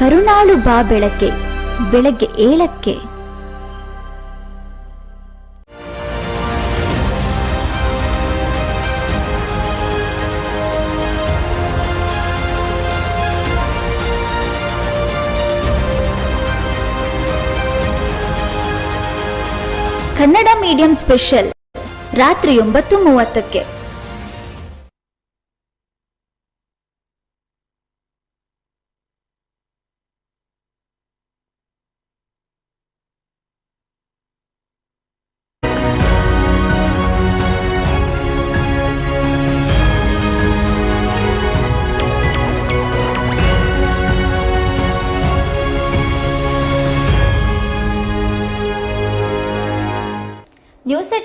ಕರುಣಾಳು ಬಾ ಬೆಳಕೆ ಬೆಳಗ್ಗೆ ಏಳಕ್ಕೆ. ಕನ್ನಡ ಮೀಡಿಯಂ ಸ್ಪೆಷಲ್ ರಾತ್ರಿ ಒಂಬತ್ತು ಮೂವತ್ತಕ್ಕೆ.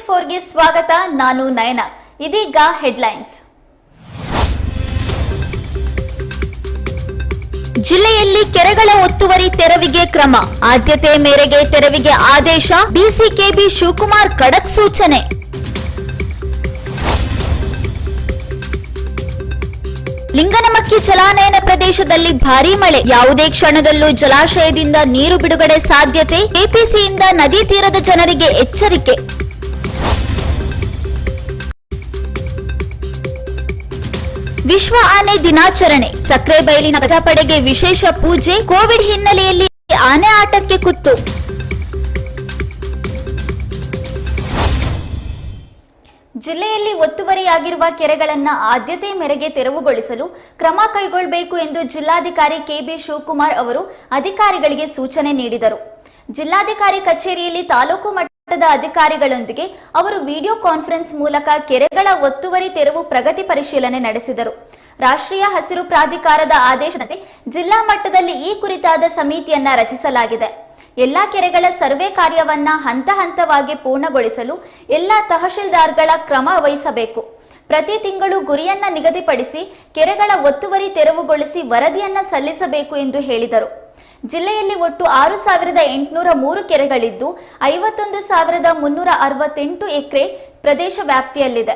ಫೋರ್ಗೆ ಸ್ವಾಗತ, ನಾನು ನಯನ. ಇದೀಗ ಹೆಡ್ಲೈನ್ಸ್ ಜಿಲ್ಲೆಯಲ್ಲಿ ಕೆರೆಗಳ ಒತ್ತುವರಿ ತೆರವಿಗೆ ಕ್ರಮ. ಆದ್ಯತೆ ಮೇರೆಗೆ ತೆರವಿಗೆ ಆದೇಶ, ಬಿಸಿಕೆಬಿ ಶಿವಕುಮಾರ್ ಖಡಕ್ ಸೂಚನೆ. ಲಿಂಗನಮಕ್ಕಿ ಜಲಾನಯನ ಪ್ರದೇಶದಲ್ಲಿ ಭಾರೀ ಮಳೆ. ಯಾವುದೇ ಕ್ಷಣದಲ್ಲೂ ಜಲಾಶಯದಿಂದ ನೀರು ಬಿಡುಗಡೆ ಸಾಧ್ಯತೆ. ಕೆಪಿಸಿಯಿಂದ ನದಿ ತೀರದ ಜನರಿಗೆ ಎಚ್ಚರಿಕೆ. ವಿಶ್ವ ಆನೆ ದಿನಾಚರಣೆ. ಸಕ್ಕರೆ ಬಯಲಿನ ಗಜಪಡೆಗೆ ವಿಶೇಷ ಪೂಜೆ. ಕೋವಿಡ್ ಹಿನ್ನೆಲೆಯಲ್ಲಿ ಆನೆ ಆಟಕ್ಕೆ ಕುತ್ತು. ಜಿಲ್ಲೆಯಲ್ಲಿ ಒತ್ತುವರಿಯಾಗಿರುವ ಕೆರೆಗಳನ್ನು ಆದ್ಯತೆ ಮೇರೆಗೆ ತೆರವುಗೊಳಿಸಲು ಕ್ರಮ ಕೈಗೊಳ್ಳಬೇಕು ಎಂದು ಜಿಲ್ಲಾಧಿಕಾರಿ ಕೆಬಿ ಶಿವಕುಮಾರ್ ಅವರು ಅಧಿಕಾರಿಗಳಿಗೆ ಸೂಚನೆ ನೀಡಿದರು. ಜಿಲ್ಲಾಧಿಕಾರಿ ಕಚೇರಿಯಲ್ಲಿ ತಾಲೂಕು ಮಟ್ಟದ ಅಧಿಕಾರಿಗಳೊಂದಿಗೆ ಅವರು ವಿಡಿಯೋ ಕಾನ್ಫರೆನ್ಸ್ ಮೂಲಕ ಕೆರೆಗಳ ಒತ್ತುವರಿ ತೆರವು ಪ್ರಗತಿ ಪರಿಶೀಲನೆ ನಡೆಸಿದರು. ರಾಷ್ಟ್ರೀಯ ಹಸಿರು ಪ್ರಾಧಿಕಾರದ ಆದೇಶದಂತೆ ಜಿಲ್ಲಾ ಮಟ್ಟದಲ್ಲಿ ಈ ಕುರಿತಾದ ಸಮಿತಿಯನ್ನ ರಚಿಸಲಾಗಿದೆ. ಎಲ್ಲಾ ಕೆರೆಗಳ ಸರ್ವೆ ಕಾರ್ಯವನ್ನ ಹಂತ ಹಂತವಾಗಿ ಪೂರ್ಣಗೊಳಿಸಲು ಎಲ್ಲಾ ತಹಶೀಲ್ದಾರ್ಗಳ ಕ್ರಮ ವಹಿಸಬೇಕು. ಪ್ರತಿ ತಿಂಗಳು ಗುರಿಯನ್ನ ನಿಗದಿಪಡಿಸಿ ಕೆರೆಗಳ ಒತ್ತುವರಿ ತೆರವುಗೊಳಿಸಿ ವರದಿಯನ್ನ ಸಲ್ಲಿಸಬೇಕು ಎಂದು ಹೇಳಿದರು. ಜಿಲ್ಲೆಯಲ್ಲಿ ಒಟ್ಟು ಆರು ಸಾವಿರದ ಎಂಟುನೂರ ಮೂರು ಕೆರೆಗಳಿದ್ದು, ಐವತ್ತೊಂದು ಸಾವಿರದ ಮುನ್ನೂರ ಅರವತ್ತೆಂಟು ಎಕರೆ ಪ್ರದೇಶ ವ್ಯಾಪ್ತಿಯಲ್ಲಿದೆ.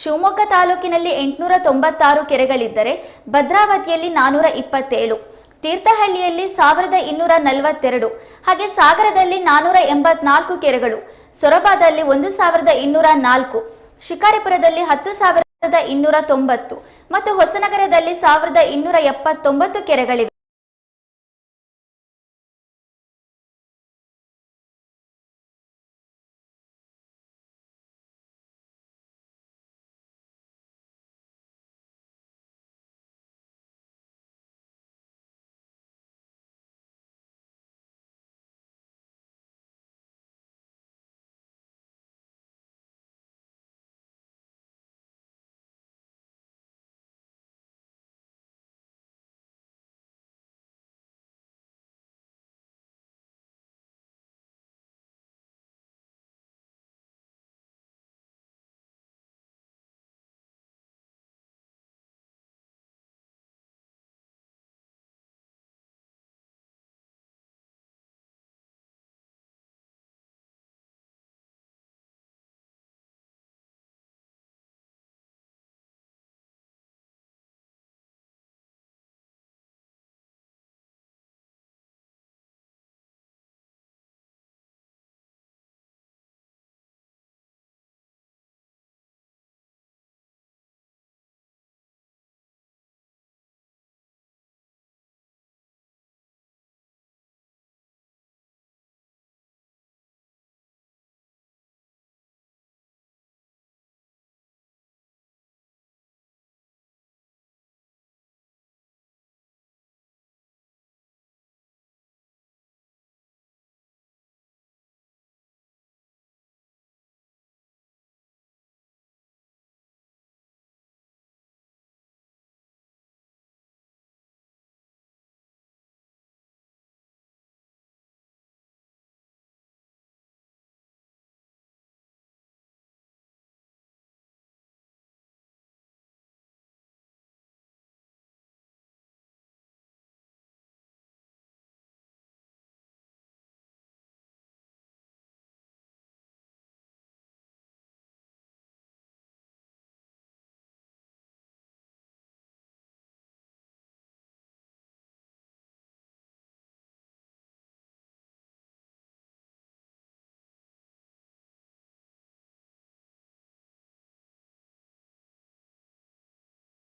ಶಿವಮೊಗ್ಗ ತಾಲೂಕಿನಲ್ಲಿ ಎಂಟುನೂರ ತೊಂಬತ್ತಾರು ಕೆರೆಗಳಿದ್ದರೆ, ಭದ್ರಾವತಿಯಲ್ಲಿ ನಾನೂರ ಇಪ್ಪತ್ತೇಳು, ತೀರ್ಥಹಳ್ಳಿಯಲ್ಲಿ ಸಾವಿರದ ಇನ್ನೂರ ನಲವತ್ತೆರಡು, ಹಾಗೆ ಸಾಗರದಲ್ಲಿ ನಾನೂರ ಎಂಬತ್ನಾಲ್ಕು ಕೆರೆಗಳು, ಸೊರಬಾದಲ್ಲಿ ಒಂದು ಸಾವಿರದ ಇನ್ನೂರ ನಾಲ್ಕು, ಶಿಕಾರಿಪುರದಲ್ಲಿ ಹತ್ತು ಸಾವಿರದ ಇನ್ನೂರ ತೊಂಬತ್ತು ಮತ್ತು ಹೊಸನಗರದಲ್ಲಿ ಸಾವಿರದ ಇನ್ನೂರ ಎಪ್ಪತ್ತೊಂಬತ್ತು ಕೆರೆಗಳಿವೆ.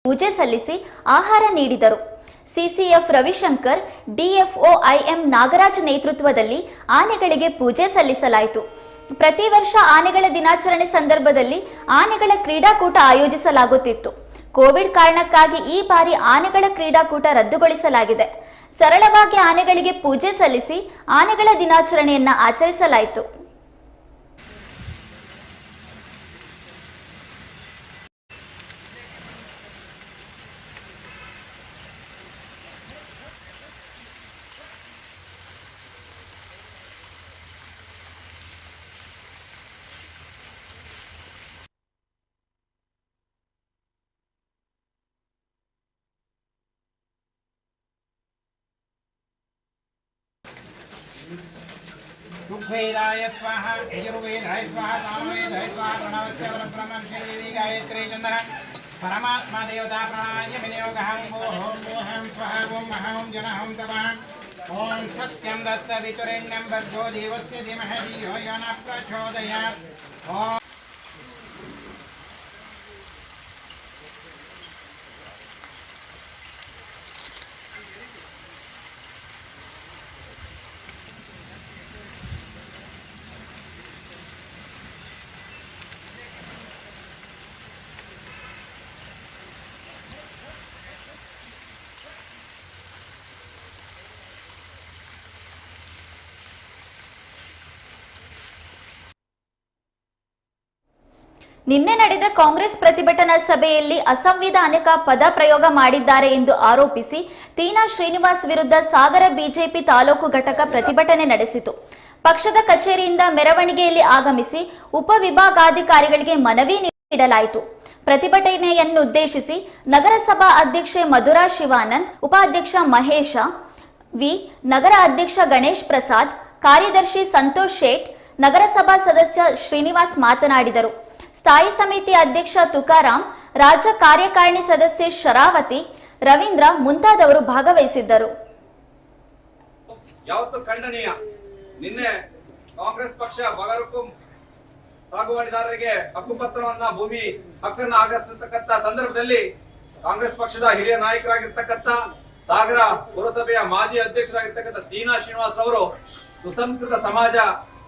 ಪೂಜೆ ಸಲ್ಲಿಸಿ ಆಹಾರ ನೀಡಿದರು. CCF Ravishankar, DFO IM Nagaraj ನೇತೃತ್ವದಲ್ಲಿ ಆನೆಗಳಿಗೆ ಪೂಜೆ ಸಲ್ಲಿಸಲಾಯಿತು. ಪ್ರತಿ ವರ್ಷ ಆನೆಗಳ ದಿನಾಚರಣೆ ಸಂದರ್ಭದಲ್ಲಿ ಆನೆಗಳ ಕ್ರೀಡಾಕೂಟ ಆಯೋಜಿಸಲಾಗುತ್ತಿತ್ತು. ಕೋವಿಡ್ ಕಾರಣಕ್ಕಾಗಿ ಈ ಬಾರಿ ಆನೆಗಳ ಕ್ರೀಡಾಕೂಟ ರದ್ದುಗೊಳಿಸಲಾಗಿದೆ. ಸರಳವಾಗಿ ಆನೆಗಳಿಗೆ ಪೂಜೆ ಸಲ್ಲಿಸಿ ಆನೆಗಳ ದಿನಾಚರಣೆಯನ್ನ ಆಚರಿಸಲಾಯಿತು. ऋग्वेदाय स्वाह यजुर्वेदाय स्वाह सामवेदाय स्वाह, प्रणवस्य देवी गायत्री परमात्मा देवता प्रणाय स्वः महं जनहं सत्यं दत्त वितुरेण्यं भर्गो देवस्य धीमहि, यो न प्रचोदयात्। ನಿನ್ನೆ ನಡೆದ ಕಾಂಗ್ರೆಸ್ ಪ್ರತಿಭಟನಾ ಸಭೆಯಲ್ಲಿ ಅಸಂವಿಧಾನಿಕ ಪದ ಪ್ರಯೋಗ ಮಾಡಿದ್ದಾರೆ ಎಂದು ಆರೋಪಿಸಿ ತೀನಾ ಶ್ರೀನಿವಾಸ್ ವಿರುದ್ಧ ಸಾಗರ ಬಿಜೆಪಿ ತಾಲೂಕು ಘಟಕ ಪ್ರತಿಭಟನೆ ನಡೆಸಿತು. ಪಕ್ಷದ ಕಚೇರಿಯಿಂದ ಮೆರವಣಿಗೆಯಲ್ಲಿ ಆಗಮಿಸಿ ಉಪವಿಭಾಗಾಧಿಕಾರಿಗಳಿಗೆ ಮನವಿ ನೀಡಲಾಯಿತು. ಪ್ರತಿಭಟನೆಯನ್ನುದ್ದೇಶಿಸಿ ನಗರಸಭಾ ಅಧ್ಯಕ್ಷೆ ಮಧುರಾ ಶಿವಾನಂದ್, ಉಪಾಧ್ಯಕ್ಷ ಮಹೇಶ ವಿ, ನಗರ ಅಧ್ಯಕ್ಷ ಗಣೇಶ್ ಪ್ರಸಾದ್, ಕಾರ್ಯದರ್ಶಿ ಸಂತೋಷ್ ಶೇಟ್, ನಗರಸಭಾ ಸದಸ್ಯ ಶ್ರೀನಿವಾಸ್ ಮಾತನಾಡಿದರು. ಸ್ಥಾಯಿ ಸಮಿತಿ ಅಧ್ಯಕ್ಷ ತುಕಾರಾಂ, ರಾಜ್ಯ ಕಾರ್ಯಕಾರಿಣಿ ಸದಸ್ಯೆ ಶರಾವತಿ, ರವೀಂದ್ರ ಮುಂತಾದವರು ಭಾಗವಹಿಸಿದ್ದರು. ಯಾವತ್ತು ಖಂಡನೀಯ. ನಿನ್ನೆ ಕಾಂಗ್ರೆಸ್ ಪಕ್ಷ ಬಗರುಕುಂ ಸಾಗುವಳಿದಾರರಿಗೆ ಹಕ್ಕುಪತ್ರವನ್ನ ಭೂಮಿ ಹಕ್ಕನ್ನ ಆಗ್ರಹಿಸತಕ್ಕಂತ ಸಂದರ್ಭದಲ್ಲಿ ಕಾಂಗ್ರೆಸ್ ಪಕ್ಷದ ಹಿರಿಯ ನಾಯಕರಾಗಿರ್ತಕ್ಕಂಥ ಸಾಗರ ಪುರಸಭೆಯ ಮಾಜಿ ಅಧ್ಯಕ್ಷರಾಗಿರ್ತಕ್ಕಂಥ ದೀನಾ ಶ್ರೀನಿವಾಸ್ ಅವರು ಸುಸಂಸ್ಕೃತ ಸಮಾಜ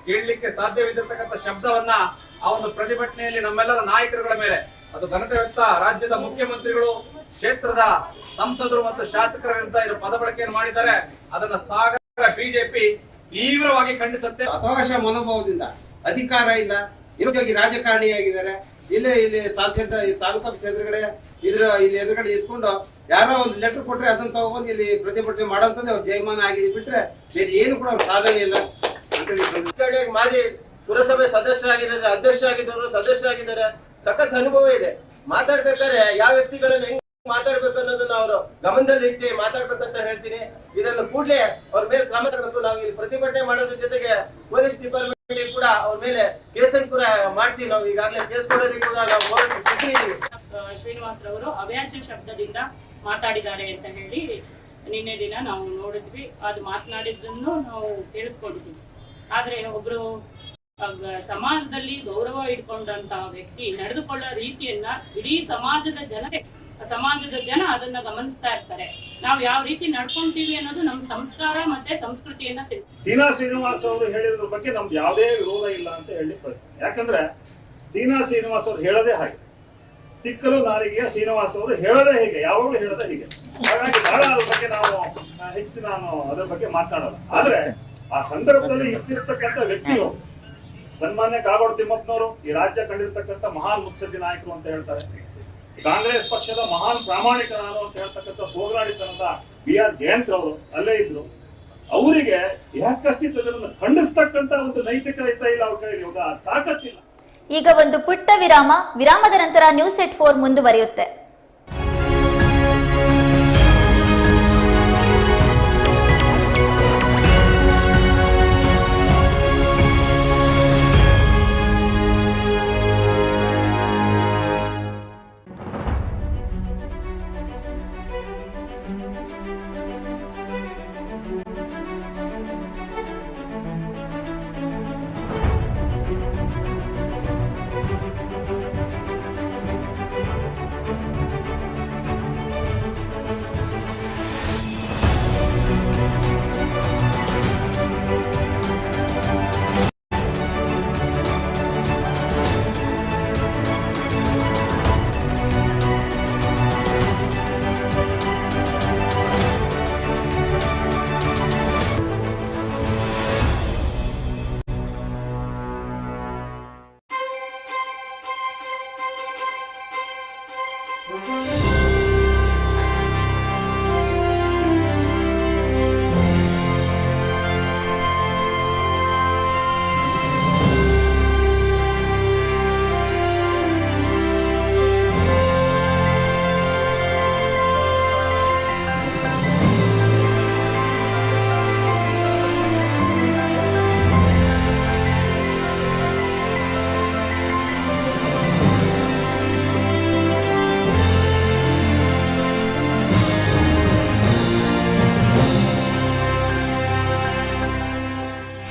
ಕೇಳಲಿಕ್ಕೆ ಸಾಧ್ಯವಿದ್ದಿರತಕ್ಕಂಥ ಶಬ್ದವನ್ನ ಆ ಒಂದು ಪ್ರತಿಭಟನೆಯಲ್ಲಿ ನಮ್ಮೆಲ್ಲರ ನಾಯಕರುಗಳ ಮೇಲೆ ಅದು ಘನತೆ ವ್ಯಕ್ತ ರಾಜ್ಯದ ಮುಖ್ಯಮಂತ್ರಿಗಳು ಕ್ಷೇತ್ರದ ಸಂಸದರು ಮತ್ತು ಶಾಸಕರ ವಿರುದ್ಧ ಇರೋ ಪದ ಬಳಕೆಯನ್ನು ಮಾಡಿದ್ದಾರೆ. ಅದನ್ನ ಸಾಗರ ಬಿಜೆಪಿ ತೀವ್ರವಾಗಿ ಖಂಡಿಸುತ್ತೆ. ಹತಾಶ ಮನೋಭಾವದಿಂದ ಅಧಿಕಾರ ಇಲ್ಲ. ನಿರುದ್ಯೋಗಿ ರಾಜಕಾರಣಿಯಾಗಿದ್ದಾರೆ ಇಲ್ಲೇ ಇಲ್ಲಿ ತಹಸೀಲ್ದಾರ್ ತಾಲೂಕು ಆಫೀಸ್ ಎದುರುಗಡೆ ಇದ್ರ ಇಲ್ಲಿ ಎದುರುಗಡೆ ಇದ್ಕೊಂಡು ಯಾರೋ ಒಂದು ಲೆಟರ್ ಕೊಟ್ರೆ ಅದನ್ನ ತಗೊಂಡು ಇಲ್ಲಿ ಪ್ರತಿಭಟನೆ ಮಾಡೋಂಥದ್ದು ಅವ್ರ ಜಯಮಾನ ಆಗಿದೆ ಬಿಟ್ರೆ ಬೇರೆ ಏನು ಕೂಡ ಅವ್ರ ಸಾಧನೆ ಇಲ್ಲ ಬಂದು- ಮಾಜಿ ಪುರಸಭೆ ಸದಸ್ಯರಾಗಿದ್ದಾರೆ, ಅಧ್ಯಕ್ಷರಾಗಿದ್ದರು, ಸದಸ್ಯರಾಗಿದ್ದಾರೆ. ಸಖತ್ ಅನುಭವ ಇದೆ. ಮಾತಾಡ್ಬೇಕಾದ್ರೆ ಯಾವ ವ್ಯಕ್ತಿಗಳಲ್ಲಿ ಹೆಂಗ್ ಮಾತಾಡ್ಬೇಕು ಅನ್ನೋದನ್ನ ಅವರು ಗಮನದಲ್ಲಿ ಇಟ್ಟು ಮಾತಾಡ್ಬೇಕಂತ ಹೇಳ್ತೀನಿ. ಇದನ್ನು ಕೂಡಲೇ ಅವ್ರ ಮೇಲೆ ಕ್ರಮ ತಗಬೇಕು ನಾವು ಇಲ್ಲಿ ಪ್ರತಿಭಟನೆ ಮಾಡೋದ್ರ ಜೊತೆಗೆ ಪೊಲೀಸ್ ಡಿಪಾರ್ಟ್ಮೆಂಟ್ ಕೂಡ ಅವ್ರ ಮೇಲೆ ಕೇಸನ್ ಕೂಡ ಮಾಡ್ತೀವಿ ನಾವು. ಈಗಾಗಲೇ ಕೇಸ್ ಕೊಡೋದಕ್ಕೆ ಕೂಡ ಸಿಕ್ಕಿದ್ದೀವಿ ಶ್ರೀನಿವಾಸ್ ರವರು ಅವ್ಯಾಜ್ಯ ಶಬ್ದದಿಂದ ಮಾತಾಡಿದ್ದಾರೆ ಅಂತ ಹೇಳಿ ನಿನ್ನೆ ದಿನ ನಾವು ನೋಡಿದ್ವಿ. ಅದು ಮಾತನಾಡಿದ್ದನ್ನು ನಾವು ಕೇಳಿಸ್ಕೊಂಡಿದ್ವಿ ಆದ್ರೆ ಒಬ್ರು ಸಮಾಜದಲ್ಲಿ ಗೌರವ ಇಟ್ಕೊಂಡಂತ ವ್ಯಕ್ತಿ ನಡೆದುಕೊಳ್ಳೋ ರೀತಿಯನ್ನ ಇಡೀ ಸಮಾಜದ ಜನತೆ ಸಮಾಜದ ಜನ ಅದನ್ನ ಗಮನಿಸ್ತಾ ಇರ್ತಾರೆ. ನಾವು ಯಾವ ರೀತಿ ನಡ್ಕೊಂತೀವಿ ಅನ್ನೋದು ನಮ್ಮ ಸಂಸ್ಕಾರ ಮತ್ತೆ ಸಂಸ್ಕೃತಿಯನ್ನ ತಿಳ್ ದೀನಾ ಶ್ರೀನಿವಾಸ್ ಅವರು ಹೇಳಿದ್ರ ಬಗ್ಗೆ ನಮ್ದು ಯಾವುದೇ ವಿರೋಧ ಇಲ್ಲ ಅಂತ ಹೇಳಿ ಪ್ರಶ್ನೆ ಯಾಕಂದ್ರೆ ದೀನಾ ಶ್ರೀನಿವಾಸ್ ಅವರು ಹೇಳದೆ ಹಾಗೆ. ತಿಕ್ಕಲು ನಾರಿಗೆಯ ಶ್ರೀನಿವಾಸ್ ಅವರು ಹೇಳದೇ ಹೇಗೆ ಯಾವಾಗಲೂ ಹೇಳದೇ ಹೀಗೆ. ಹಾಗಾಗಿ ಬಹಳ ಅದ್ರ ಬಗ್ಗೆ ನಾವು ಹೆಚ್ಚು ನಾನು ಅದ್ರ ಬಗ್ಗೆ ಮಾತಾಡೋದು ಆದ್ರೆ ಆ ಸಂದರ್ಭದಲ್ಲಿ ಇರ್ತಿರ್ತಕ್ಕಂಥ ವ್ಯಕ್ತಿಗಳು ಸನ್ಮಾನ್ಯ ಕಾಗೋಡು ತಿಮ್ಮಪ್ಪನವರು ಈ ರಾಜ್ಯ ಕಂಡಿರ್ತಕ್ಕಂಥ ಮಹಾನ್ ಮುತ್ಸದ್ದಿ ನಾಯಕರು ಅಂತ ಹೇಳ್ತಾರೆ. ಕಾಂಗ್ರೆಸ್ ಪಕ್ಷದ ಮಹಾನ್ ಪ್ರಾಮಾಣಿಕನಾರು ಅಂತ ಹೇಳ್ತಕ್ಕಂಥ ಸೋಗರಾಡಿತನದ ಬಿ ಆರ್ ಜಯಂತ್ ಅವರು ಅಲ್ಲೇ ಇದ್ರು. ಅವರಿಗೆ ಯಾಕಸ್ತಿತ್ವವನ್ನು ಖಂಡಿಸ್ತಕ್ಕಂಥ ಒಂದು ನೈತಿಕ ಹಿತ ಇಲ್ಲ ಅವ್ರ ಕೈಯಲ್ಲಿ, ಇವಾಗ ತಾಕತ್ತಿಲ್ಲ. ಈಗ ಒಂದು ಪುಟ್ಟ ವಿರಾಮ. ವಿರಾಮದ ನಂತರ ನ್ಯೂಸ್ ಎಟ್ ಫೋರ್ ಮುಂದುವರಿಯುತ್ತೆ.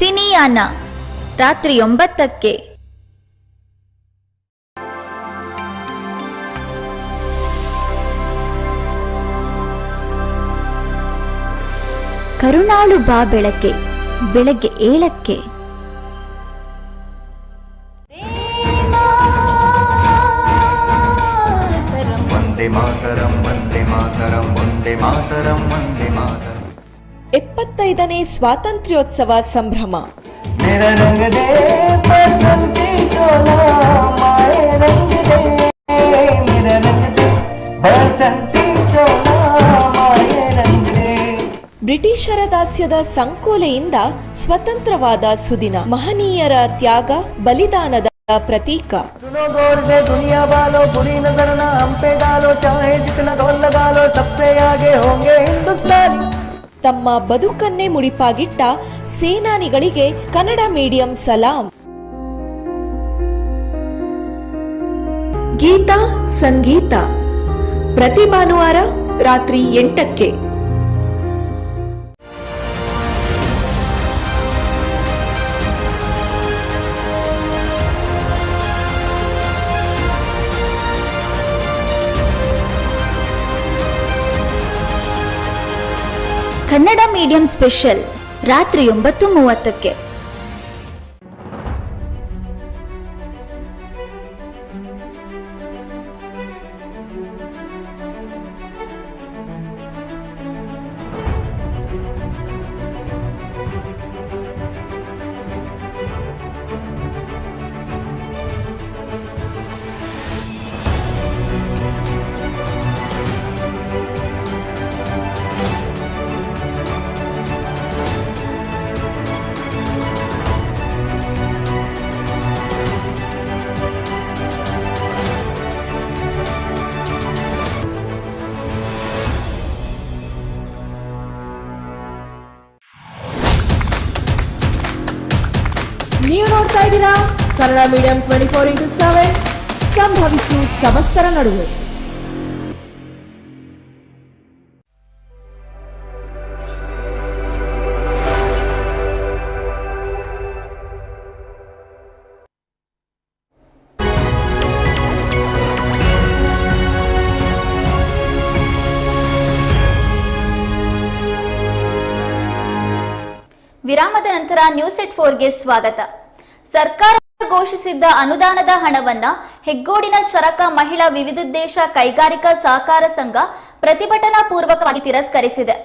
ಸಿನಿಯಾನ, ರಾತ್ರಿ ಒಂಬತ್ತಕ್ಕೆ. ಕರುಣಾಳು ಬಾ ಬೆಳಕೆ ಬೆಳಗ್ಗೆ ಏಳಕ್ಕೆ. ಮಾತರಂ, ವಂದೇ ಮಾತರಂ ವಂದೇ ಮಾತರಂ ವಂದೇ ಮಾತರಂ. ಎಪ್ಪತ್ತೈದನೇ ಸ್ವಾತಂತ್ರ್ಯೋತ್ಸವ ಸಂಭ್ರಮ मेरा रंग दे बसंती चोला माए रंग दे मेरा रंग दे बसंती चोला माए रंग दे ಬ್ರಿಟಿಷರ ದಾಸ್ಯದ ಸಂಕೋಲೆಯಿಂದ ಸ್ವತಂತ್ರವಾದ ಸುದಿನ ಮಹನೀಯರ ತ್ಯಾಗ ಬಲಿದಾನದ ಪ್ರತೀಕ सुनो गौर से दुनिया वालों बुरी नजर ना हम पे डालो चाहे जितना ढोल लगा लो सबसे आगे होंगे हिंदुस्तानी ತಮ್ಮ ಬದುಕನ್ನೇ ಮುಡಿಪಾಗಿಟ್ಟ ಸೇನಾನಿಗಳಿಗೆ ಕನ್ನಡ ಮೀಡಿಯಂ ಸಲಾಂ. ಗೀತಾ ಸಂಗೀತ. ಪ್ರತಿ ಭಾನುವಾರ ರಾತ್ರಿ ಎಂಟಕ್ಕೆ. ಕನ್ನಡ ಮೀಡಿಯಂ ಸ್ಪೆಷಲ್ ರಾತ್ರಿ ಒಂಬತ್ತು ಮೂವತ್ತಕ್ಕೆ. Kannada medium twenty four into seven ಸಂಭವಿಸು ಸಮಸ್ತರ ನಡುವೆ. ವಿರಾಮದ ನಂತರ ನ್ಯೂಸ್ ಎಟ್ ಫೋರ್ಗೆ ಸ್ವಾಗತ. ಸರ್ಕಾರ ಘೋಷಿಸಿದ್ದ ಅನುದಾನದ ಹಣವನ್ನ ಹೆಗ್ಗೋಡಿನ ಚರಕ ಮಹಿಳಾ ವಿವಿಧೋದ್ದೇಶ ಕೈಗಾರಿಕಾ ಸಹಕಾರ ಸಂಘ ಪ್ರತಿಭಟನಾ ಪೂರ್ವಕವಾಗಿ ತಿರಸ್ಕರಿಸಿದೆ.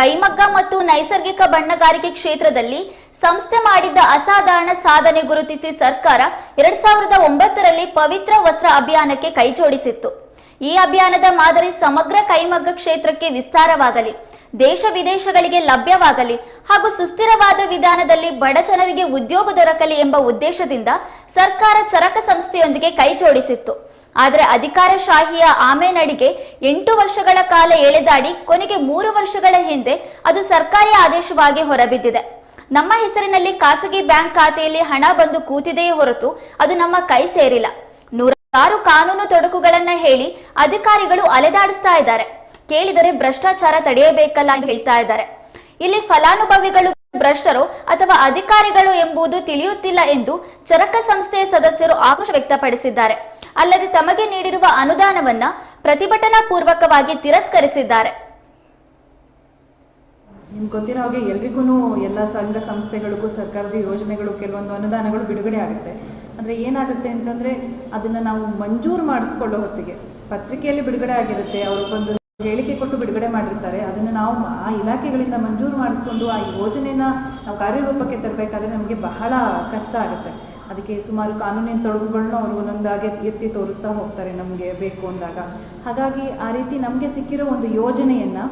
ಕೈಮಗ್ಗ ಮತ್ತು ನೈಸರ್ಗಿಕ ಬಣ್ಣಗಾರಿಕೆ ಕ್ಷೇತ್ರದಲ್ಲಿ ಸಂಸ್ಥೆ ಮಾಡಿದ್ದ ಅಸಾಧಾರಣ ಸಾಧನೆ ಗುರುತಿಸಿ ಸರ್ಕಾರ ಎರಡ್ ಸಾವಿರದ ಒಂಬತ್ತರಲ್ಲಿ ಪವಿತ್ರ ವಸ್ತ್ರ ಅಭಿಯಾನಕ್ಕೆ ಕೈಜೋಡಿಸಿತ್ತು. ಈ ಅಭಿಯಾನದ ಮಾದರಿ ಸಮಗ್ರ ಕೈಮಗ್ಗ ಕ್ಷೇತ್ರಕ್ಕೆ ವಿಸ್ತಾರವಾಗಲಿ. ದೇಶ ವಿದೇಶಗಳಿಗೆ ಲಭ್ಯವಾಗಲಿ ಹಾಗೂ ಸುಸ್ಥಿರವಾದ ವಿಧಾನದಲ್ಲಿ ಬಡ ಜನರಿಗೆ ಉದ್ಯೋಗ ದೊರಕಲಿ ಎಂಬ ಉದ್ದೇಶದಿಂದ ಸರ್ಕಾರ ಚರಕ ಸಂಸ್ಥೆಯೊಂದಿಗೆ ಕೈಜೋಡಿಸಿತ್ತು ಆದರೆ ಅಧಿಕಾರಶಾಹಿಯ ಆಮೇನಡಿಗೆ ಎಂಟು ವರ್ಷಗಳ ಕಾಲ ಎಳೆದಾಡಿ ಕೊನೆಗೆ ಮೂರು ವರ್ಷಗಳ ಹಿಂದೆ ಅದು ಸರ್ಕಾರಿ ಆದೇಶವಾಗಿ ಹೊರಬಿದ್ದಿದೆ. ನಮ್ಮ ಹೆಸರಿನಲ್ಲಿ ಖಾಸಗಿ ಬ್ಯಾಂಕ್ ಖಾತೆಯಲ್ಲಿ ಹಣ ಬಂದು ಕೂತಿದೆಯೇ ಹೊರತು ಅದು ನಮ್ಮ ಕೈ ಸೇರಿಲ್ಲ. ನೂರಾರು ಕಾನೂನು ತೊಡಕುಗಳನ್ನ ಹೇಳಿ ಅಧಿಕಾರಿಗಳು ಅಲೆದಾಡಿಸ್ತಾ ಇದ್ದಾರೆ. ಕೇಳಿದರೆ ಭ್ರಷ್ಟಾಚಾರ ತಡೆಯಬೇಕಲ್ಲ ಎಂದು ಹೇಳ್ತಾ ಇದ್ದಾರೆ. ಇಲ್ಲಿ ಫಲಾನುಭವಿಗಳು ಭ್ರಷ್ಟರು ಅಥವಾ ಅಧಿಕಾರಿಗಳು ಎಂಬುದು ತಿಳಿಯುತ್ತಿಲ್ಲ ಎಂದು ಚರಕ ಸಂಸ್ಥೆಯ ಸದಸ್ಯರು ಆಕ್ರೋಶ ವ್ಯಕ್ತಪಡಿಸಿದ್ದಾರೆ. ಅಲ್ಲದೆ ತಮಗೆ ನೀಡಿರುವ ಅನುದಾನವನ್ನ ಪ್ರತಿಭಟನಾ ಪೂರ್ವಕವಾಗಿ ತಿರಸ್ಕರಿಸಿದ್ದಾರೆ. ನಿಮ್ಗೆ ಗೊತ್ತಿರೋ ಹಾಗೆ ಎಲ್ರಿಗೂ ಎಲ್ಲ ಸಂಘ ಸಂಸ್ಥೆಗಳಿಗೂ ಸರ್ಕಾರದ ಯೋಜನೆಗಳು ಕೆಲವೊಂದು ಅನುದಾನಗಳು ಬಿಡುಗಡೆ ಆಗುತ್ತೆ. ಅಂದರೆ ಏನಾಗುತ್ತೆ ಅಂತಂದರೆ ಅದನ್ನು ನಾವು ಮಂಜೂರು ಮಾಡಿಸ್ಕೊಳ್ಳೋ ಹೊತ್ತಿಗೆ ಪತ್ರಿಕೆಯಲ್ಲಿ ಬಿಡುಗಡೆ ಆಗಿರುತ್ತೆ ಅವ್ರಿಗೊಂದು ಹೇಳಿಕೆ ಕೊಟ್ಟು ಬಿಡುಗಡೆ ಮಾಡಿರ್ತಾರೆ. ಅದನ್ನು ನಾವು ಆ ಇಲಾಖೆಗಳಿಂದ ಮಂಜೂರು ಮಾಡಿಸ್ಕೊಂಡು ಆ ಯೋಜನೆನ ನಾವು ಕಾರ್ಯರೂಪಕ್ಕೆ ತರಬೇಕಾದ್ರೆ ನಮಗೆ ಬಹಳ ಕಷ್ಟ ಆಗುತ್ತೆ. ಅದಕ್ಕೆ ಸುಮಾರು ಕಾನೂನಿನ ತೊಡಗುಗಳನ್ನ ಅವರು ಒಂದೊಂದಾಗಿ ಎತ್ತಿ ತೋರಿಸ್ತಾ ಹೋಗ್ತಾರೆ ನಮಗೆ ಬೇಕು ಅಂದಾಗ. ಹಾಗಾಗಿ ಆ ರೀತಿ ನಮಗೆ ಸಿಕ್ಕಿರೋ ಒಂದು ಯೋಜನೆಯನ್ನು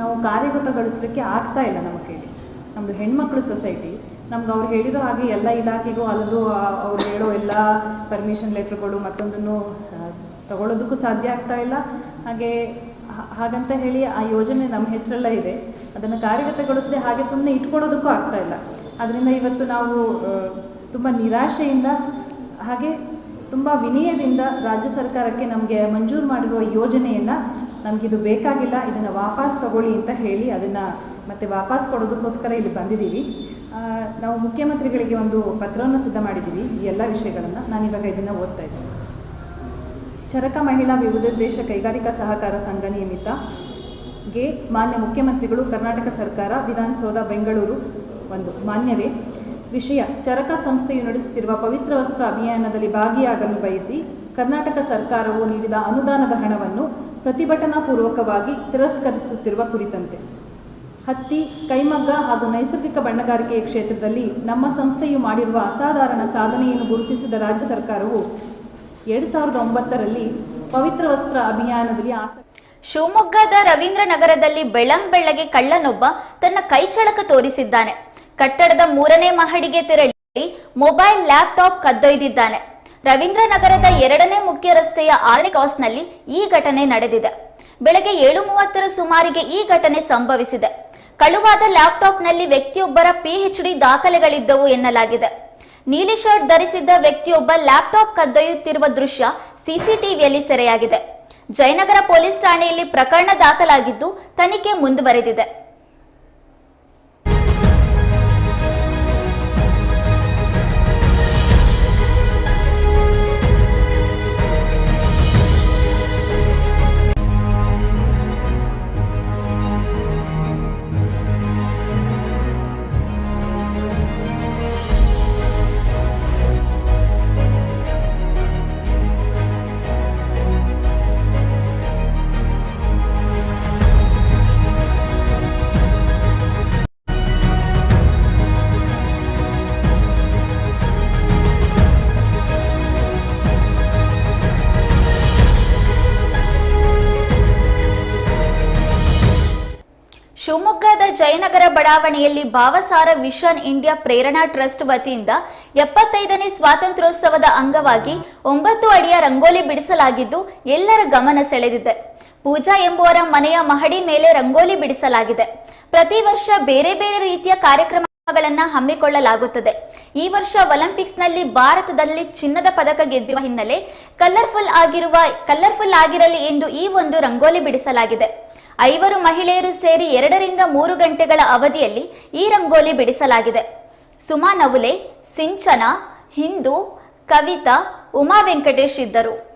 ನಾವು ಕಾರ್ಯಗತಗೊಳಿಸಲಿಕ್ಕೆ ಆಗ್ತಾ ಇಲ್ಲ ನಮ್ಮ ಕೈಲಿ. ನಮ್ಮದು ಹೆಣ್ಮಕ್ಳು ಸೊಸೈಟಿ, ನಮ್ಗೆ ಅವ್ರು ಹೇಳಿರೋ ಹಾಗೆ ಎಲ್ಲ ಇಲಾಖೆಗೂ ಅಲ್ಲದು ಅವ್ರು ಹೇಳೋ ಎಲ್ಲ ಪರ್ಮಿಷನ್ ಲೆಟ್ರ್ಗಳು ಮತ್ತೊಂದನ್ನು ತಗೊಳ್ಳೋದಕ್ಕೂ ಸಾಧ್ಯ ಆಗ್ತಾ ಇಲ್ಲ. ಹಾಗೆ ಹಾಗಂತ ಹೇಳಿ ಆ ಯೋಜನೆ ನಮ್ಮ ಹೆಸರೆಲ್ಲ ಇದೆ. ಅದನ್ನು ಕಾರ್ಯಗತಗೊಳಿಸದೆ ಹಾಗೆ ಸುಮ್ಮನೆ ಇಟ್ಕೊಳ್ಳೋದಕ್ಕೂ ಆಗ್ತಾ ಇಲ್ಲ. ಅದರಿಂದ ಇವತ್ತು ನಾವು ತುಂಬ ನಿರಾಶೆಯಿಂದ ಹಾಗೆ ತುಂಬ ವಿನಯದಿಂದ ರಾಜ್ಯ ಸರ್ಕಾರಕ್ಕೆ ನಮಗೆ ಮಂಜೂರು ಮಾಡಿರುವ ಯೋಜನೆಯನ್ನು ನಮಗಿದು ಬೇಕಾಗಿಲ್ಲ, ಇದನ್ನು ವಾಪಸ್ ತಗೊಳ್ಳಿ ಅಂತ ಹೇಳಿ ಅದನ್ನು ಮತ್ತೆ ವಾಪಸ್ ಕೊಡೋದಕ್ಕೋಸ್ಕರ ಇಲ್ಲಿ ಬಂದಿದ್ದೀವಿ. ನಾವು ಮುಖ್ಯಮಂತ್ರಿಗಳಿಗೆ ಒಂದು ಪತ್ರವನ್ನು ಸಿದ್ಧ ಮಾಡಿದ್ದೀವಿ ಈ ಎಲ್ಲ ವಿಷಯಗಳನ್ನು. ನಾನಿವಾಗ ಇದನ್ನು ಓದ್ತಾ ಇದ್ದೀನಿ. ಚರಕ ಮಹಿಳಾ ವಿವಿಧೋದ್ದೇಶ ಕೈಗಾರಿಕಾ ಸಹಕಾರ ಸಂಘ ನಿಯಮಿತ. ಗೆ ಮಾನ್ಯ ಮುಖ್ಯಮಂತ್ರಿಗಳು ಕರ್ನಾಟಕ ಸರ್ಕಾರ, ವಿಧಾನಸೌಧ, ಬೆಂಗಳೂರು ಒಂದು. ಮಾನ್ಯವೇ, ವಿಷಯ. ಚರಕ ಸಂಸ್ಥೆಯು ನಡೆಸುತ್ತಿರುವ ಪವಿತ್ರ ವಸ್ತ್ರ ಅಭಿಯಾನದಲ್ಲಿ ಭಾಗಿಯಾಗಲು ಬಯಸಿ ಕರ್ನಾಟಕ ಸರ್ಕಾರವು ನೀಡಿದ ಅನುದಾನದ ಹಣವನ್ನು ಪ್ರತಿಭಟನಾಪೂರ್ವಕವಾಗಿ ತಿರಸ್ಕರಿಸುತ್ತಿರುವ ಕುರಿತಂತೆ. ಹತ್ತಿ, ಕೈಮಗ್ಗ ಹಾಗೂ ನೈಸರ್ಗಿಕ ಬಣ್ಣಗಾರಿಕೆಯ ಕ್ಷೇತ್ರದಲ್ಲಿ ನಮ್ಮ ಸಂಸ್ಥೆಯು ಮಾಡಿರುವ ಅಸಾಧಾರಣ ಸಾಧನೆಯನ್ನು ಗುರುತಿಸಿದ ರಾಜ್ಯ ಸರ್ಕಾರವು ಎರಡು ಸಾವಿರದ ಒಂಬತ್ತರಲ್ಲಿ ಪವಿತ್ರ ವಸ್ತ್ರ ಅಭಿಯಾನದಲ್ಲಿ ಆಸಕ್ತಿ ಶಿವಮೊಗ್ಗದ ರವೀಂದ್ರ ನಗರದಲ್ಲಿ ಬೆಳ್ಳಂಬೆಳ್ಳಗೆ ಕಳ್ಳನೊಬ್ಬ ತನ್ನ ಕೈಚಳಕ ತೋರಿಸಿದ್ದಾನೆ. ಕಟ್ಟಡದ ಮೂರನೇ ಮಹಡಿಗೆ ತೆರಳಿ ಮೊಬೈಲ್, ಲ್ಯಾಪ್ಟಾಪ್ ಕದ್ದೊಯ್ದಿದ್ದಾನೆ. ರವೀಂದ್ರ ನಗರದ ಎರಡನೇ ಮುಖ್ಯ ರಸ್ತೆಯ ಆರನೇ ಕ್ರಾಸ್ನಲ್ಲಿ ಈ ಘಟನೆ ನಡೆದಿದೆ. ಬೆಳಗ್ಗೆ ಏಳು ಮೂವತ್ತರ ಸುಮಾರಿಗೆ ಈ ಘಟನೆ ಸಂಭವಿಸಿದೆ. ಕಳುವಾದ ಲ್ಯಾಪ್ಟಾಪ್ನಲ್ಲಿ ವ್ಯಕ್ತಿಯೊಬ್ಬರ ಪಿಎಚ್ಡಿ ದಾಖಲೆಗಳಿದ್ದವು ಎನ್ನಲಾಗಿದೆ. ನೀಲಿ ಶರ್ಟ್ ಧರಿಸಿದ್ದ ವ್ಯಕ್ತಿಯೊಬ್ಬ ಲ್ಯಾಪ್ಟಾಪ್ ಕದ್ದೊಯ್ಯುತ್ತಿರುವ ದೃಶ್ಯ ಸಿಸಿಟಿವಿಯಲ್ಲಿ ಸೆರೆಯಾಗಿದೆ. ಜಯನಗರ ಪೊಲೀಸ್ ಠಾಣೆಯಲ್ಲಿ ಪ್ರಕರಣ ದಾಖಲಾಗಿದ್ದು, ತನಿಖೆ ಮುಂದುವರೆದಿದೆ. ಬಡಾವಣೆಯಲ್ಲಿ Bhavasara vision India Prerana trust ವತಿಯಿಂದ ಎಪ್ಪತ್ತೈದನೇ ಸ್ವಾತಂತ್ರ್ಯೋತ್ಸವದ ಅಂಗವಾಗಿ ಒಂಬತ್ತು ಅಡಿಯ ರಂಗೋಲಿ ಬಿಡಿಸಲಾಗಿದ್ದು ಎಲ್ಲರ ಗಮನ ಸೆಳೆದಿದೆ. ಪೂಜಾ ಎಂಬುವರ ಮನೆಯ ಮಹಡಿ ಮೇಲೆ ರಂಗೋಲಿ ಬಿಡಿಸಲಾಗಿದೆ. ಪ್ರತಿ ವರ್ಷ ಬೇರೆ ಬೇರೆ ರೀತಿಯ ಕಾರ್ಯಕ್ರಮಗಳನ್ನು ಹಮ್ಮಿಕೊಳ್ಳಲಾಗುತ್ತದೆ. ಈ ವರ್ಷ ಒಲಿಂಪಿಕ್ಸ್ನಲ್ಲಿ ಭಾರತದಲ್ಲಿ ಚಿನ್ನದ ಪದಕ ಗೆದ್ದಿರುವ ಹಿನ್ನೆಲೆ ಕಲರ್ಫುಲ್ ಆಗಿರುವ ಕಲರ್ಫುಲ್ ಆಗಿರಲಿ ಎಂದು ಈ ಒಂದು ರಂಗೋಲಿ ಬಿಡಿಸಲಾಗಿದೆ. ಐವರು ಮಹಿಳೆಯರು ಸೇರಿ ಎರಡರಿಂದ ಮೂರು ಗಂಟೆಗಳ ಅವಧಿಯಲ್ಲಿ ಈ ರಂಗೋಲಿ ಬಿಡಿಸಲಾಗಿದೆ. ಸುಮಾ ನವುಲೆ, ಸಿಂಚನ, ಹಿಂದೂ, ಕವಿತಾ, ಉಮಾ ವೆಂಕಟೇಶ್ ಇದ್ದರು.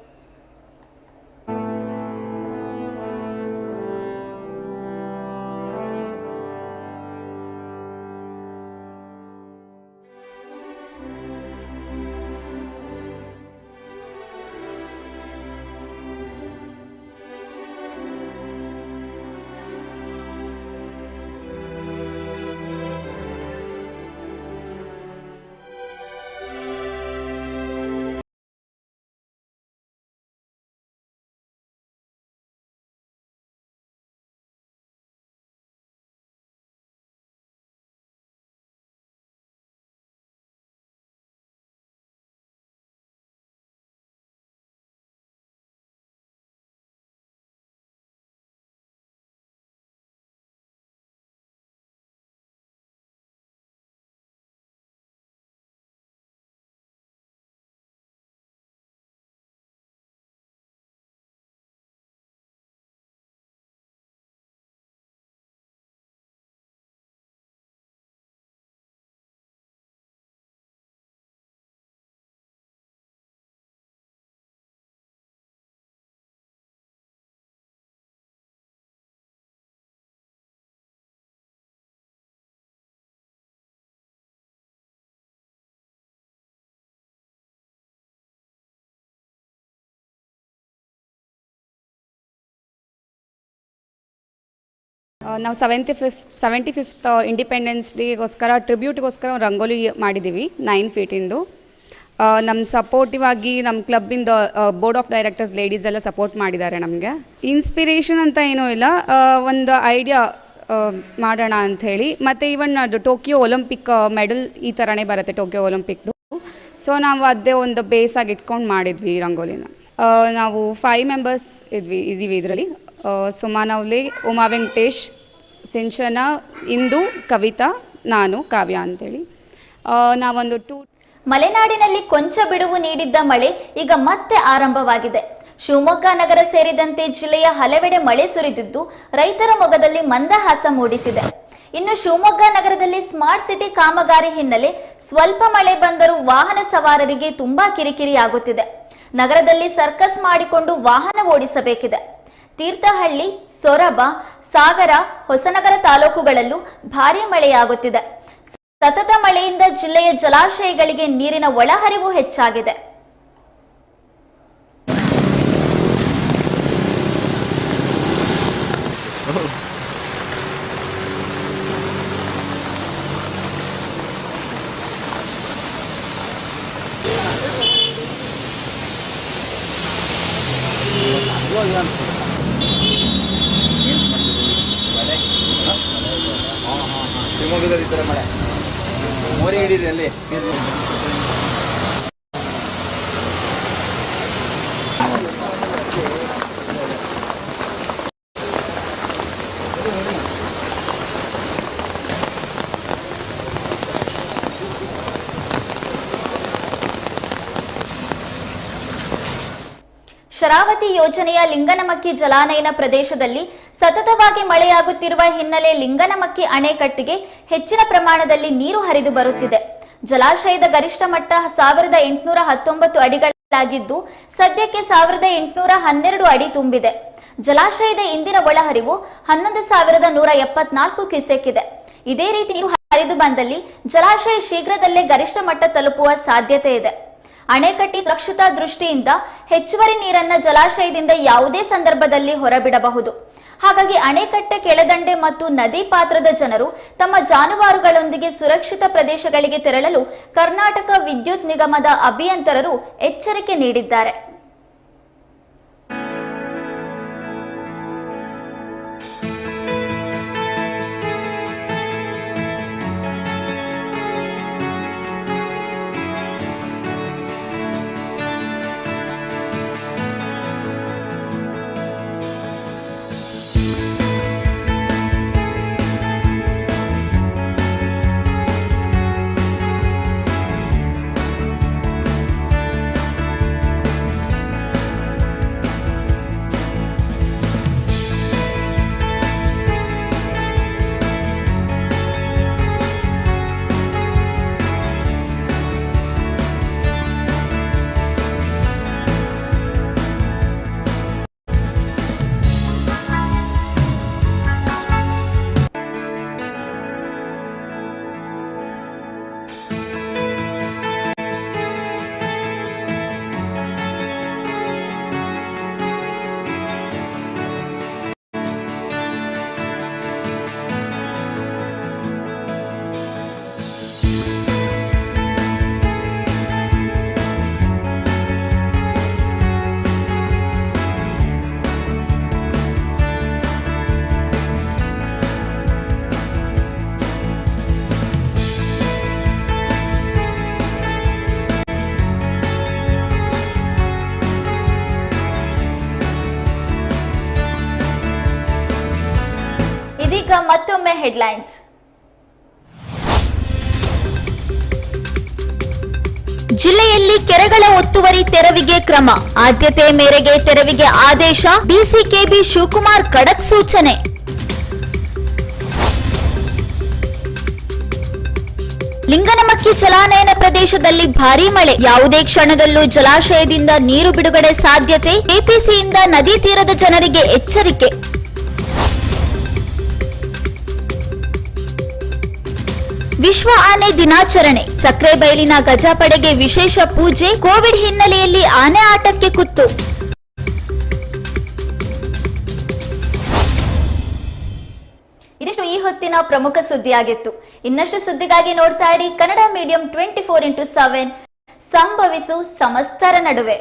ನಾವು seventy fifth seventy fifth independence ಡೇಗೋಸ್ಕರ ಟ್ರಿಬ್ಯೂಟ್ಗೋಸ್ಕರ ರಂಗೋಲಿ ಮಾಡಿದ್ದೀವಿ ನೈನ್ ಫೀಟಿಂದು ನಮ್ಮ ಸಪೋರ್ಟಿವ್ ಆಗಿ ನಮ್ಮ ಕ್ಲಬ್ಬಿಂದ ಬೋರ್ಡ್ ಆಫ್ ಡೈರೆಕ್ಟರ್ಸ್ ಲೇಡೀಸ್ ಎಲ್ಲ ಸಪೋರ್ಟ್ ಮಾಡಿದ್ದಾರೆ ನಮಗೆ. ಇನ್ಸ್ಪಿರೇಷನ್ ಅಂತ ಏನೂ ಇಲ್ಲ ಒಂದು ಐಡಿಯಾ ಮಾಡೋಣ ಅಂಥೇಳಿ ಮತ್ತು ಈವನ್ ಅದು ಟೋಕಿಯೋ ಒಲಿಂಪಿಕ್ ಮೆಡಲ್ ಈ ಥರನೇ ಬರುತ್ತೆ ಟೋಕಿಯೋ ಒಲಿಂಪಿಕ್ದು ಸೊ ನಾವು ಅದೇ ಒಂದು ಬೇಸಾಗಿ ಇಟ್ಕೊಂಡು ಮಾಡಿದ್ವಿ ರಂಗೋಲಿನ. ನಾವು ಫೈವ್ ಮೆಂಬರ್ಸ್ ಇದ್ವಿ ಇದ್ದೀವಿ ಇದರಲ್ಲಿ. ಸುಮಾ ನವ್ಲೆ ಉಮಾ ವೆಂಕಟೇಶ್, ಸಿಂಚನ, ಇಂದು, ಕವಿತಾ, ನಾನು, ಕಾವ್ಯ ಅಂತೇಳಿ. ನಾವೊಂದು ಟೂ ಮಲೆನಾಡಿನಲ್ಲಿ ಕೊಂಚ ಬಿಡುವು ನೀಡಿದ್ದ ಮಳೆ ಈಗ ಮತ್ತೆ ಆರಂಭವಾಗಿದೆ. ಶಿವಮೊಗ್ಗ ನಗರ ಸೇರಿದಂತೆ ಜಿಲ್ಲೆಯ ಹಲವೆಡೆ ಮಳೆ ಸುರಿದಿದ್ದು ರೈತರ ಮೊಗದಲ್ಲಿ ಮಂದಹಾಸ ಮೂಡಿಸಿದೆ. ಇನ್ನು ಶಿವಮೊಗ್ಗ ನಗರದಲ್ಲಿ ಸ್ಮಾರ್ಟ್ ಸಿಟಿ ಕಾಮಗಾರಿ ಹಿನ್ನೆಲೆ ಸ್ವಲ್ಪ ಮಳೆ ಬಂದರೂ ವಾಹನ ಸವಾರರಿಗೆ ತುಂಬಾ ಕಿರಿಕಿರಿಯಾಗುತ್ತಿದೆ. ನಗರದಲ್ಲಿ ಸರ್ಕಸ್ ಮಾಡಿಕೊಂಡು ವಾಹನ ಓಡಿಸಬೇಕಿದೆ. ತೀರ್ಥಹಳ್ಳಿ ಸೊರಬ ಸಾಗರ ಹೊಸನಗರ ತಾಲೂಕುಗಳಲ್ಲೂ ಭಾರೀ ಮಳೆಯಾಗುತ್ತಿದೆ. ಸತತ ಮಳೆಯಿಂದ ಜಿಲ್ಲೆಯ ಜಲಾಶಯಗಳಿಗೆ ನೀರಿನ ಒಳಹರಿವು ಹೆಚ್ಚಾಗಿದೆ. ಶಿವಮೊಗ್ಗದಲ್ಲಿ ಈ ಮಳೆ. ಮೋರಿ ಹಿಡೀರಿ ಅಲ್ಲಿ. ಶರಾವತಿ ಯೋಜನೆಯ ಲಿಂಗನಮಕ್ಕಿ ಜಲಾನಯನ ಪ್ರದೇಶದಲ್ಲಿ ಸತತವಾಗಿ ಮಳೆಯಾಗುತ್ತಿರುವ ಹಿನ್ನೆಲೆ ಲಿಂಗನಮಕ್ಕಿ ಅಣೆಕಟ್ಟಿಗೆ ಹೆಚ್ಚಿನ ಪ್ರಮಾಣದಲ್ಲಿ ನೀರು ಹರಿದು ಬರುತ್ತಿದೆ. ಜಲಾಶಯದ ಗರಿಷ್ಠ ಮಟ್ಟ ಸಾವಿರದ ಎಂಟುನೂರ ಹತ್ತೊಂಬತ್ತು ಅಡಿಗಳಾಗಿದ್ದು, ಸದ್ಯಕ್ಕೆ ಸಾವಿರದ ಎಂಟುನೂರ ಹನ್ನೆರಡು ಅಡಿ ತುಂಬಿದೆ. ಜಲಾಶಯದ ಇಂದಿನ ಒಳಹರಿವು ಹನ್ನೊಂದು ಸಾವಿರದ ನೂರ ಎಪ್ಪತ್ನಾಲ್ಕು ಕ್ಯೂಸೆಕ್ ಇದೆ ಇದೇ ರೀತಿ ನೀರು ಹರಿದು ಬಂದಲ್ಲಿ ಜಲಾಶಯ ಶೀಘ್ರದಲ್ಲೇ ಗರಿಷ್ಠ ಮಟ್ಟ ತಲುಪುವ ಸಾಧ್ಯತೆ ಇದೆ. ಅಣೆಕಟ್ಟಿ ಸುರಕ್ಷತಾ ದೃಷ್ಟಿಯಿಂದ ಹೆಚ್ಚುವರಿ ನೀರನ್ನ ಜಲಾಶಯದಿಂದ ಯಾವುದೇ ಸಂದರ್ಭದಲ್ಲಿ ಹೊರಬಿಡಬಹುದು. ಹಾಗಾಗಿ ಅಣೆಕಟ್ಟೆ, ಕೆಳದಂಡೆ ಮತ್ತು ನದಿ ಪಾತ್ರದ ಜನರು ತಮ್ಮ ಜಾನುವಾರುಗಳೊಂದಿಗೆ ಸುರಕ್ಷಿತ ಪ್ರದೇಶಗಳಿಗೆ ತೆರಳಲು ಕರ್ನಾಟಕ ವಿದ್ಯುತ್ ನಿಗಮದ ಅಭಿಯಂತರರು ಎಚ್ಚರಿಕೆ ನೀಡಿದ್ದಾರೆ. ಹೆಡ್ಲೈನ್ಸ್ ಜಿಲ್ಲೆಯಲ್ಲಿ ಕೆರೆಗಳ ಒತ್ತುವರಿ ತೆರವಿಗೆ ಕ್ರಮ. ಆದ್ಯತೆ ಮೇರೆಗೆ ತೆರವಿಗೆ ಆದೇಶ ಡಿಸಿಕೆಬಿ ಶಿವಕುಮಾರ್ ಖಡಕ್ ಸೂಚನೆ. ಲಿಂಗನಮಕ್ಕಿ ಜಲಾನಯನ ಪ್ರದೇಶದಲ್ಲಿ ಭಾರೀ ಮಳೆ. ಯಾವುದೇ ಕ್ಷಣದಲ್ಲೂ ಜಲಾಶಯದಿಂದ ನೀರು ಬಿಡುಗಡೆ ಸಾಧ್ಯತೆ. ಕೆಪಿಸಿಯಿಂದ ನದಿ ತೀರದ ಜನರಿಗೆ ಎಚ್ಚರಿಕೆ. ವಿಶ್ವ ಆನೆ ದಿನಾಚರಣೆ. ಸಕ್ರೆಬೈಲಿನ ಗಜಪಡೆಗೆ ವಿಶೇಷ ಪೂಜೆ. ಕೋವಿಡ್ ಹಿನ್ನೆಲೆಯಲ್ಲಿ ಆನೆ ಆಟಕ್ಕೆ ಕುತ್ತು. ಇದಿಷ್ಟು ಈ ಹೊತ್ತಿನ ಪ್ರಮುಖ ಸುದ್ದಿಯಾಗಿತ್ತು. ಇನ್ನಷ್ಟು ಸುದ್ದಿಗಾಗಿ ನೋಡ್ತಾ ಇರಿ Kannada medium twenty four into seven ಸಂಭವಿಸು ಸಮಸ್ತರ ನಡುವೆ.